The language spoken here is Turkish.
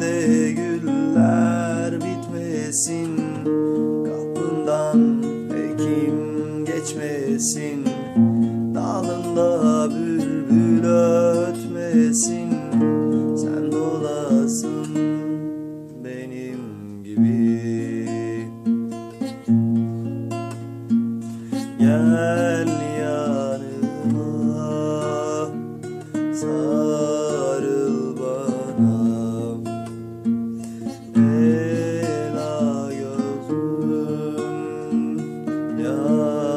de güller bitmesin. Kapından hekim geçmesin. Dalında bülbül ötmesin. Sen dolasın benim gibi. Gel Yeah.